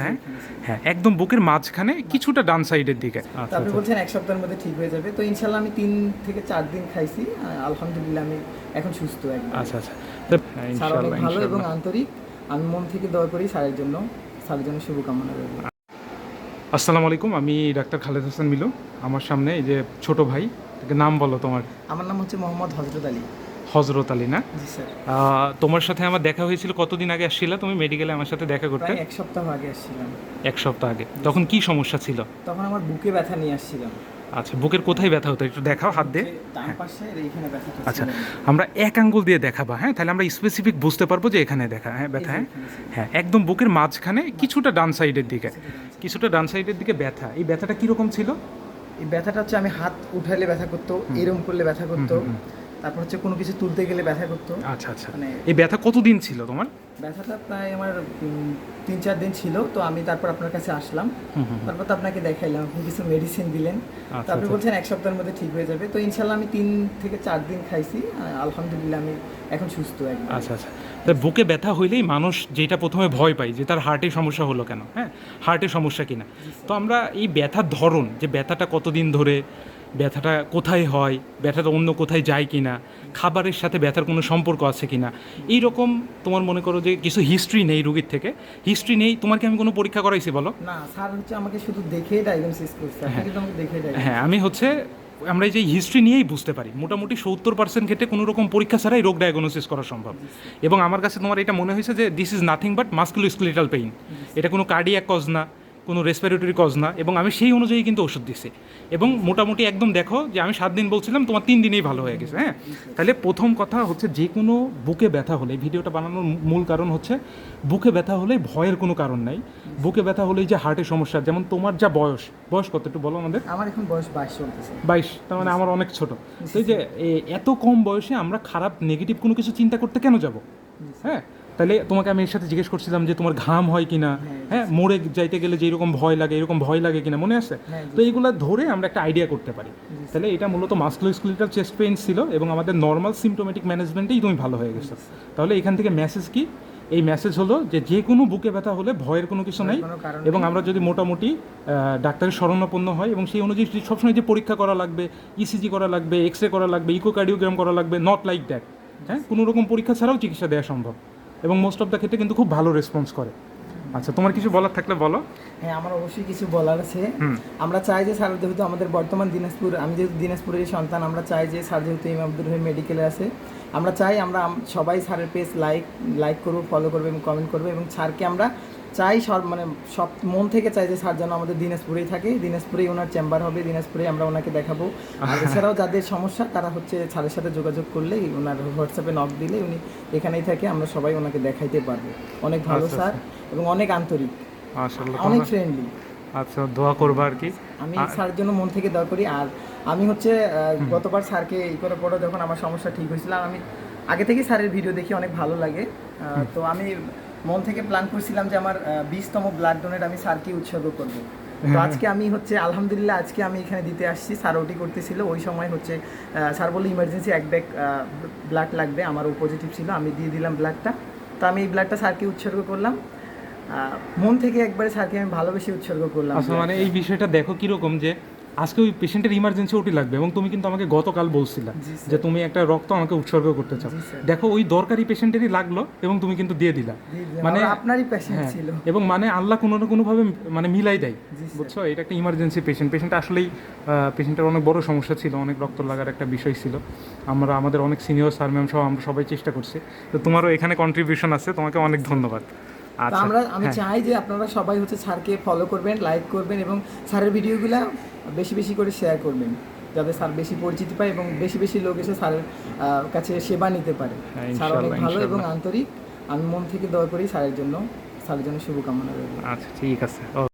হ্যাঁ হ্যাঁ একদম বুকের মাঝখানে কিছুটা ডান সাইডের দিকে। আচ্ছা আপনি আচ্ছা। বলছেন এক সপ্তাহের মধ্যে ঠিক হয়ে যাবে। তো ইনশাল্লাহ আমি তিন থেকে চার দিন খাইছি। আলহামদুলিল্লাহ আমি এখন সুস্থ একদম। আচ্ছা আচ্ছা। হ্যাঁ, স্যার অনেক ইনশাআল্লাহ, ভালো এবং আন্তরিক। আমি মন থেকে দোয়া করি স্যারের জন্য। স্যারের জন্য শুভকামনা রইল। আসসালামু আলাইকুম আমি ডাক্তার খালেদ হাসান মিলু। আমার সামনে এই যে ছোট ভাই নাম বলো তোমার। আমার নাম হচ্ছে মোহাম্মদ হজরত আলী। হজরত আলী না? তোমার সাথে আমার দেখা হয়েছিল কতদিন আগে আসছিলে? তুমি মেডিকেলে আমার সাথে দেখা করতে? এক সপ্তাহ আগে আসছিলাম। এক সপ্তাহ আগে। তখন কি সমস্যা ছিল? তখন আমার বুকে ব্যথা নিয়ে আসছিলাম। আচ্ছা বুকের কোথায় ব্যথা হতো? একটু দেখাও হাত দিয়ে। যে ডান পাশে আর এইখানে ব্যথা আচ্ছা আমরা এক আঙ্গুল দিয়ে দেখাবা হ্যাঁ? তাহলে আমরা স্পেসিফিক বুঝতে পারব যে এখানে দেখা হ্যাঁ ব্যথা হ্যাঁ? হ্যাঁ একদম বুকের মাঝখানে কিছুটা ডান সাইডের দিকে। কিছুটা ডান সাইডের দিকে ব্যথা। এই ব্যথাটা কীরকম ছিল? এই ব্যথাটা হচ্ছে আমি হাত উঠাইলে ব্যথা করতো এরম করলে ব্যথা করতো। তারপর হচ্ছে কোনো কিছু তুলতে গেলে ব্যথা করতো। আচ্ছা আচ্ছা। মানে এই ব্যথা কতদিন ছিল তোমার? ব্যথাটা প্রায় আমার তিন চার দিন ছিল তো আমি তারপর আপনার কাছে আসলাম। তারপর তো আপনাকে দেখাইলাম আপনি কিছু মেডিসিন দিলেন। তো আচ্ছা, আপনি আচ্ছা। বলছেন এক সপ্তাহের মধ্যে ঠিক হয়ে যাবে। তো ইনশাল্লাহ আমি তিন থেকে চার দিন খাইছি। আলহামদুলিল্লাহ আমি এখন সুস্থ একদম। আচ্ছা আচ্ছা। তা বুকে ব্যথা হইলেই মানুষ যেটা প্রথমে ভয় পায় যে তার হার্টের সমস্যা হলো কেন হ্যাঁ? হার্টের সমস্যা কিনা। তো আমরা এই ব্যথার ধরন যে ব্যথাটা কতদিন ধরে ব্যথাটা কোথায় হয় ব্যথাটা অন্য কোথায় যায় কিনা খাবারের সাথে ব্যথার কোনো সম্পর্ক আছে কিনা এই রকম তোমার মনে করো যে কিছু হিস্ট্রি নেই রুগীর থেকে। হিস্ট্রি নেই তোমার কি আমি কোনো পরীক্ষা করাইছি বলো? না স্যার হচ্ছে আমাকে শুধু দেখে ডায়াগনোসিস করছে diagnosis হ্যাঁ আমি হচ্ছে আমরা এই যে হিস্ট্রি নিয়েই বুঝতে পারি। মোটামুটি সত্তর পার্সেন্ট ক্ষেত্রে কোনো রকম পরীক্ষা ছাড়াই রোগ ডায়াগনোসিস করা সম্ভব। এবং আমার কাছে তোমার এটা মনে হয়েছে যে this is nothing but musculoskeletal pain এটা কোনো কার্ডিয়াক কজ না। কোনো রেসপিরেটরি কজ না এবং আমি সেই অনুযায়ী কিন্তু ওষুধ দিছি। এবং মোটামুটি একদম দেখো যে আমি সাত দিন বলছিলাম তোমার তিন দিনেই ভালো হয়ে গেছে হ্যাঁ? তাহলে প্রথম কথা হচ্ছে যে কোনো বুকে ব্যথা হলে ভিডিওটা বানানোর মূল কারণ হচ্ছে বুকে ব্যথা হলে ভয়ের কোনো কারণ নাই। বুকে ব্যথা হলেই যে হার্টের সমস্যা যেমন তোমার যা বয়স বয়স কত একটু বলো আমাদের? আমার এখন বয়স বাইশ চলতেছে। বাইশ তার মানে আমার অনেক ছোট। তো যে এত কম বয়সে আমরা খারাপ নেগেটিভ কোনো কিছু চিন্তা করতে কেন যাব? হ্যাঁ? তাহলে তোমাকে আমি এর সাথে জিজ্ঞেস করছিলাম যে তোমার ঘাম হয় কিনা? হ্যাঁ মোড়ে যাইতে গেলে যে এরকম ভয় লাগে এরকম ভয় লাগে কিনা মনে আছে? হ্যাঁ, তো এইগুলো ধরে আমরা একটা আইডিয়া করতে পারি। তাহলে এটা মূলত মাস্কুলোস্কুলিটাল চেস্ট পেইন ছিল এবং আমাদের নর্মাল সিমটোমেটিক ম্যানেজমেন্টেই তুমি ভালো হয়ে গেছো। তাহলে এখান থেকে মেসেজ কি? এই মেসেজ হলো যে যে কোনো বুকে ব্যথা হলে ভয়ের কোনো কিছু নাই এবং আমরা যদি মোটামুটি ডাক্তারের শরণাপন্ন হয় এবং সেই অনুযায়ী সবসময় যে পরীক্ষা করা লাগবে ইসিজি করা লাগবে এক্স রে করা লাগবে ইকোকার্ডিওগ্রাম করা লাগবে নট লাইক দ্যাট হ্যাঁ কোনো রকম পরীক্ষা ছাড়াও চিকিৎসা দেওয়া সম্ভব। এবং মোস্ট অফ দ্য ক্ষেত্রে কিন্তু খুব ভালো রেসপন্স করে। আচ্ছা তোমার কিছু বলার থাকলে বলো। হ্যাঁ আমার অবশ্যই কিছু বলার আছে। আমরা চাই যে স্যার যেহেতু আমাদের বর্তমান দিনাজপুর আমি যেহেতু দিনাজপুরের সন্তান আমরা চাই যে স্যার যেহেতু ইমাম আব্দুর রহিম মেডিকেলে আছে আমরা চাই আমরা সবাই স্যারের পেজ লাইক লাইক করব ফলো করব এবং কমেন্ট করব এবং স্যারকে আমরা চাই সব মানে সব মন থেকে চাই যে স্যার যেন আমাদের দিনাজপুরেই থাকে। দিনাজপুরেই ওনার চেম্বার হবে দিনাজপুরেই আমরা ওনাকে দেখাবো। আর এছাড়াও যাদের সমস্যা তারা হচ্ছে স্যারের সাথে যোগাযোগ করলেই ওনার হোয়াটসঅ্যাপে নক দিলে উনি এখানেই থাকে আমরা সবাই ওনাকে দেখাইতে পারব। অনেক ভালো আচ্ছা, স্যার এবং অনেক আন্তরিক। অনেক ফ্রেন্ডলি আচ্ছা দোয়া করবা আর কি। আমি স্যারের জন্য মন থেকে দোয়া করি। আর আমি হচ্ছে গতবার স্যারকে ই করে পরে যখন আমার সমস্যা ঠিক হয়েছিল আমি আগে থেকেই স্যারের ভিডিও দেখি অনেক ভালো লাগে। তো আমি মন থেকে প্ল্যান করছিলাম যে আমার বিশতম ব্লাড ডোনেট আমি স্যারকে উৎসর্গ করব। তো আজকে আমি হচ্ছে আলহামদুলিল্লাহ আজকে আমি এখানে দিতে আসছি। স্যার ওটি করতেছিল। ওই সময় হচ্ছে স্যার বলল ইমার্জেন্সি এক ব্যাগ ব্লাড লাগবে। আমার ও পজিটিভ ছিল। আমি দিয়ে দিলাম ব্লাডটা তো আমি এই ব্লাডটা স্যারকে উৎসর্গ করলাম। মন থেকে একবারে স্যারকে আমি ভালোবেসে উৎসর্গ করলাম। মানে এই বিষয়টা দেখো কীরকম যে আজকে ওই পেশেন্টের ইমার্জেন্সি ওটি লাগবে এবং তুমি কিন্তু আমাকে গতকাল বলছিলা যে তুমি একটা রক্ত আমাকে উৎসর্গ করতে চাও। দেখো ওই দরকারি পেশেন্টেরই লাগল এবং তুমি কিন্তু দিয়ে দিলা। মানে আপনারই পেশেন্ট হ্যাঁ, ছিল। এবং মানে আল্লাহ কোনো না কোনোভাবে মানে মিলাই দেয় বুঝছ? এটা একটা ইমার্জেন্সি পেশেন্ট পেশেন্ট আসলেই পেশেন্টের অনেক বড় সমস্যা ছিল অনেক রক্ত লাগার একটা বিষয় ছিল। আমরা আমাদের অনেক সিনিয়র স্যার ম্যাম সহ আমরা সবাই চেষ্টা করছি। তো তোমারও এখানে কন্ট্রিবিউশন আছে তোমাকে অনেক ধন্যবাদ। তো আচ্ছা আমরা আমি হ্যাঁ। চাই যে আপনারা সবাই হচ্ছে স্যারকে ফলো করবেন লাইক করবেন এবং স্যারের ভিডিওগুলো বেশি বেশি করে শেয়ার করবেন যাতে স্যার বেশি পরিচিতি পায় এবং বেশি বেশি লোক এসে স্যারের কাছে সেবা নিতে পারে। হ্যাঁ, স্যার অনেক ভালো এবং আন্তরিক। আমি মন থেকে দয়া করি স্যারের জন্য। স্যারের জন্য শুভকামনা রইল। আচ্ছা ঠিক আছে।